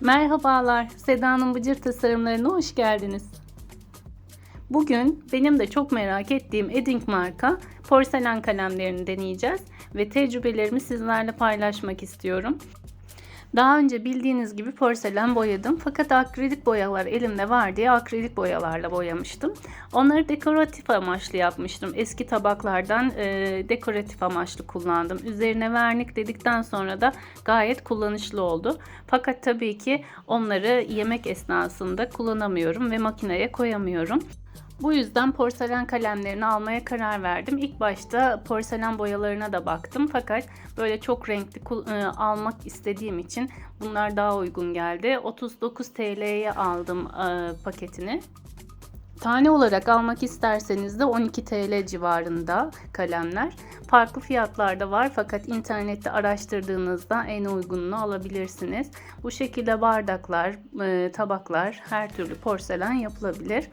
Merhabalar, Seda'nın Bıcır tasarımlarına hoş geldiniz. Bugün benim de çok merak ettiğim Edding marka porselen kalemlerini deneyeceğiz ve tecrübelerimi sizlerle paylaşmak istiyorum. Daha önce bildiğiniz gibi porselen boyadım fakat akrilik boyalar elimde var diye akrilik boyalarla boyamıştım. Onları dekoratif amaçlı yapmıştım. Eski tabaklardan e, dekoratif amaçlı kullandım. Üzerine vernik dedikten sonra da gayet kullanışlı oldu. Fakat tabii ki onları yemek esnasında kullanamıyorum ve makineye koyamıyorum. Bu yüzden porselen kalemlerini almaya karar verdim. İlk başta porselen boyalarına da baktım fakat böyle çok renkli e, almak istediğim için bunlar daha uygun geldi. 39 TL'ye aldım e, paketini. Tane olarak almak isterseniz de 12 TL civarında kalemler. Farklı fiyatlarda var fakat internette araştırdığınızda en uygununu alabilirsiniz. Bu şekilde bardaklar, e, tabaklar, her türlü porselen yapılabilir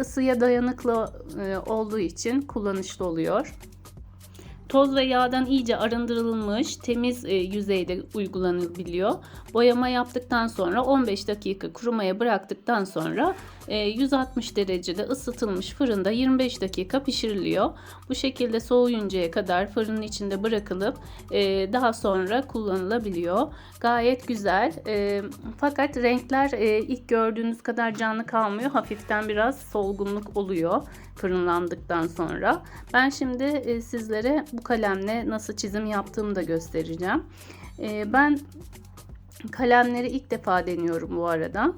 ısıya dayanıklı e, olduğu için kullanışlı oluyor. Toz ve yağdan iyice arındırılmış temiz e, yüzeyde uygulanabiliyor. Boyama yaptıktan sonra 15 dakika kurumaya bıraktıktan sonra 160 e, derecede ısıtılmış fırında 25 dakika pişiriliyor. Bu şekilde soğuyuncaya kadar fırının içinde bırakılıp e, daha sonra kullanılabiliyor. Gayet güzel. Fakat renkler ilk gördüğünüz kadar canlı kalmıyor. Hafiften biraz solgunluk oluyor fırınlandıktan sonra. Ben şimdi sizlere bu kalemle nasıl çizim yaptığımı da göstereceğim. Ben Kalemleri ilk defa deniyorum bu arada.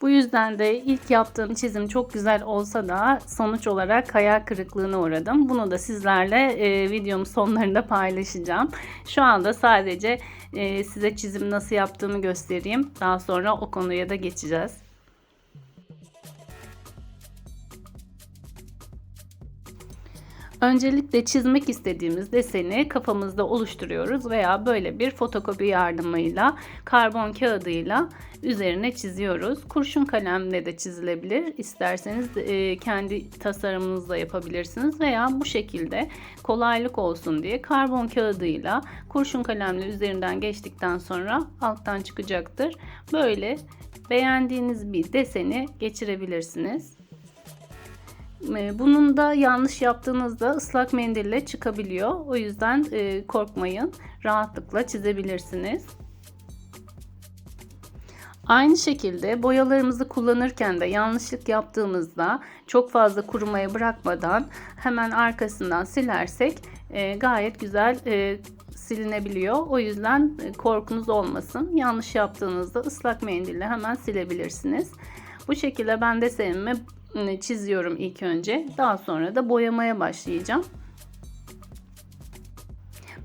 Bu yüzden de ilk yaptığım çizim çok güzel olsa da sonuç olarak hayal kırıklığına uğradım. Bunu da sizlerle e, videomun sonlarında paylaşacağım. Şu anda sadece e, size çizim nasıl yaptığımı göstereyim. Daha sonra o konuya da geçeceğiz. Öncelikle çizmek istediğimiz deseni kafamızda oluşturuyoruz veya böyle bir fotokopi yardımıyla karbon kağıdıyla üzerine çiziyoruz. Kurşun kalemle de çizilebilir. İsterseniz e, kendi tasarımınızla yapabilirsiniz veya bu şekilde kolaylık olsun diye karbon kağıdıyla kurşun kalemle üzerinden geçtikten sonra alttan çıkacaktır. Böyle beğendiğiniz bir deseni geçirebilirsiniz. Ee, bunun da yanlış yaptığınızda ıslak mendille çıkabiliyor. O yüzden e, korkmayın. Rahatlıkla çizebilirsiniz. Aynı şekilde boyalarımızı kullanırken de yanlışlık yaptığımızda çok fazla kurumaya bırakmadan hemen arkasından silersek e, gayet güzel e, silinebiliyor. O yüzden korkunuz olmasın. Yanlış yaptığınızda ıslak mendille hemen silebilirsiniz. Bu şekilde ben desenimi çiziyorum ilk önce. Daha sonra da boyamaya başlayacağım.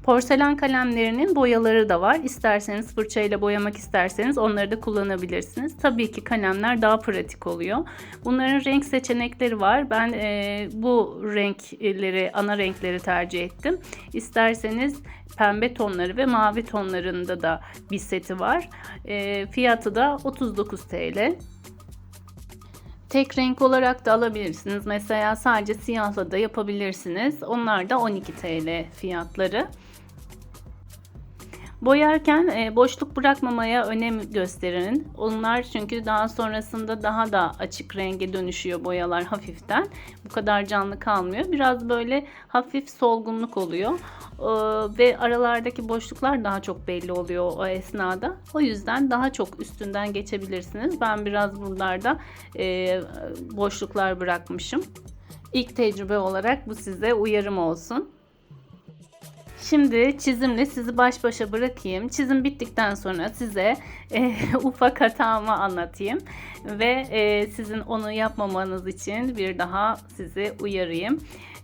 Porselen kalemlerinin boyaları da var. İsterseniz fırçayla boyamak isterseniz onları da kullanabilirsiniz. Tabii ki kalemler daha pratik oluyor. Bunların renk seçenekleri var. Ben e, bu renkleri, ana renkleri tercih ettim. İsterseniz pembe tonları ve mavi tonlarında da bir seti var. E, fiyatı da 39 TL. Tek renk olarak da alabilirsiniz. Mesela sadece siyahla da yapabilirsiniz. Onlar da 12 TL fiyatları. Boyarken e, boşluk bırakmamaya önem gösterin. Onlar çünkü daha sonrasında daha da açık renge dönüşüyor boyalar hafiften. Bu kadar canlı kalmıyor. Biraz böyle hafif solgunluk oluyor. E, ve aralardaki boşluklar daha çok belli oluyor o esnada. O yüzden daha çok üstünden geçebilirsiniz. Ben biraz buralarda e, boşluklar bırakmışım. İlk tecrübe olarak bu size uyarım olsun. Şimdi çizimle sizi baş başa bırakayım. Çizim bittikten sonra size e, ufak hatamı anlatayım ve e, sizin onu yapmamanız için bir daha sizi uyarayım.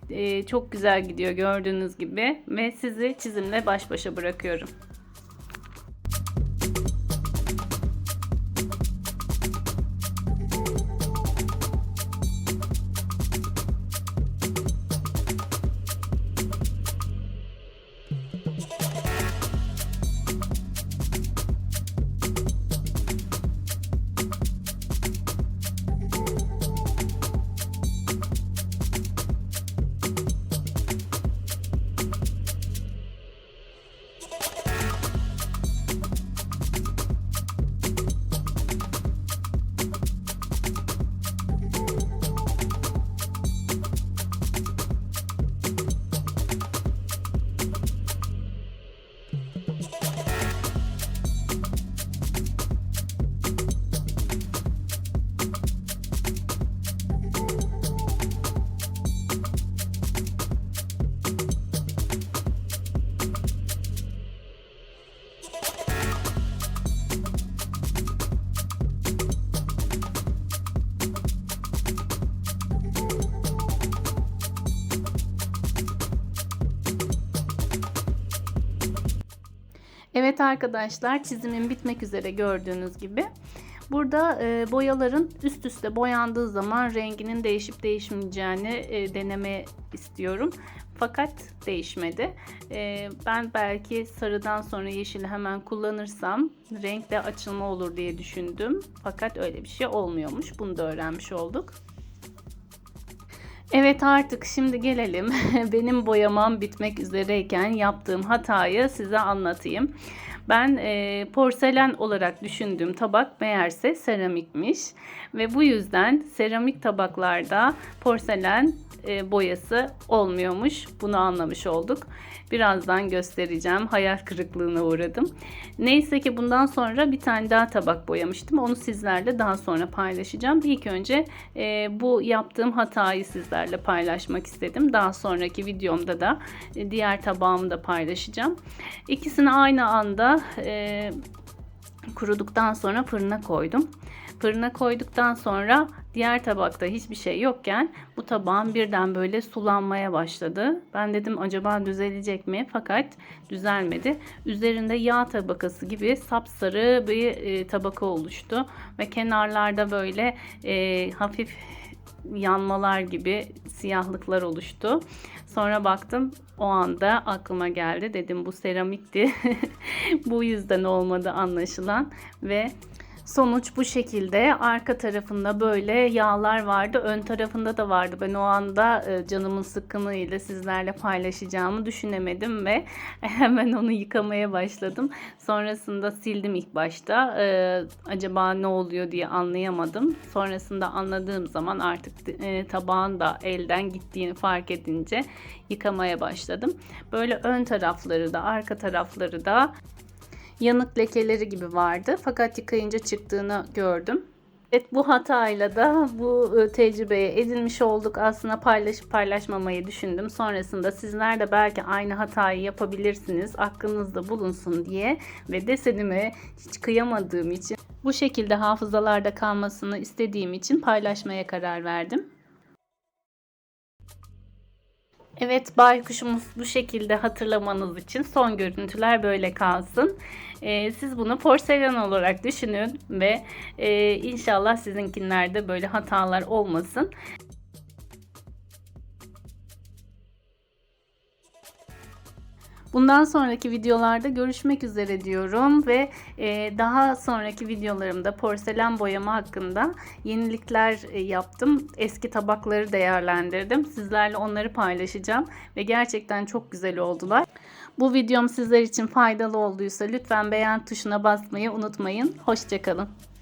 E, çok güzel gidiyor gördüğünüz gibi ve sizi çizimle baş başa bırakıyorum. Evet arkadaşlar çizimin bitmek üzere gördüğünüz gibi. Burada e, boyaların üst üste boyandığı zaman renginin değişip değişmeyeceğini e, deneme istiyorum. Fakat değişmedi. E, ben belki sarıdan sonra yeşili hemen kullanırsam renkte açılma olur diye düşündüm. Fakat öyle bir şey olmuyormuş. Bunu da öğrenmiş olduk. Evet artık şimdi gelelim benim boyamam bitmek üzereyken yaptığım hatayı size anlatayım. Ben e, porselen olarak düşündüğüm tabak meğerse seramikmiş ve bu yüzden seramik tabaklarda porselen e, boyası olmuyormuş. Bunu anlamış olduk. Birazdan göstereceğim. Hayal kırıklığına uğradım. Neyse ki bundan sonra bir tane daha tabak boyamıştım. Onu sizlerle daha sonra paylaşacağım. İlk önce e, bu yaptığım hatayı sizlerle paylaşmak istedim. Daha sonraki videomda da e, diğer tabağımı da paylaşacağım. İkisini aynı anda e, kuruduktan sonra fırına koydum. Fırına koyduktan sonra diğer tabakta hiçbir şey yokken bu tabağın birden böyle sulanmaya başladı. Ben dedim acaba düzelecek mi? Fakat düzelmedi. Üzerinde yağ tabakası gibi sapsarı bir e, tabaka oluştu ve kenarlarda böyle e, hafif yanmalar gibi siyahlıklar oluştu. Sonra baktım o anda aklıma geldi. Dedim bu seramikti. bu yüzden olmadı anlaşılan ve Sonuç bu şekilde. Arka tarafında böyle yağlar vardı. Ön tarafında da vardı. Ben o anda e, canımın sıkkınlığıyla sizlerle paylaşacağımı düşünemedim ve hemen onu yıkamaya başladım. Sonrasında sildim ilk başta. Ee, acaba ne oluyor diye anlayamadım. Sonrasında anladığım zaman artık e, tabağın da elden gittiğini fark edince yıkamaya başladım. Böyle ön tarafları da arka tarafları da yanık lekeleri gibi vardı. Fakat yıkayınca çıktığını gördüm. Evet bu hatayla da bu e, tecrübeye edinmiş olduk. Aslında paylaşıp paylaşmamayı düşündüm. Sonrasında sizler de belki aynı hatayı yapabilirsiniz. Aklınızda bulunsun diye ve desenime hiç kıyamadığım için bu şekilde hafızalarda kalmasını istediğim için paylaşmaya karar verdim. Evet baykuşumuz bu şekilde hatırlamanız için son görüntüler böyle kalsın. Ee, siz bunu porselen olarak düşünün ve e, inşallah sizinkinlerde böyle hatalar olmasın. Bundan sonraki videolarda görüşmek üzere diyorum ve e, daha sonraki videolarımda porselen boyama hakkında yenilikler e, yaptım. Eski tabakları değerlendirdim. Sizlerle onları paylaşacağım ve gerçekten çok güzel oldular. Bu videom sizler için faydalı olduysa lütfen beğen tuşuna basmayı unutmayın. Hoşçakalın.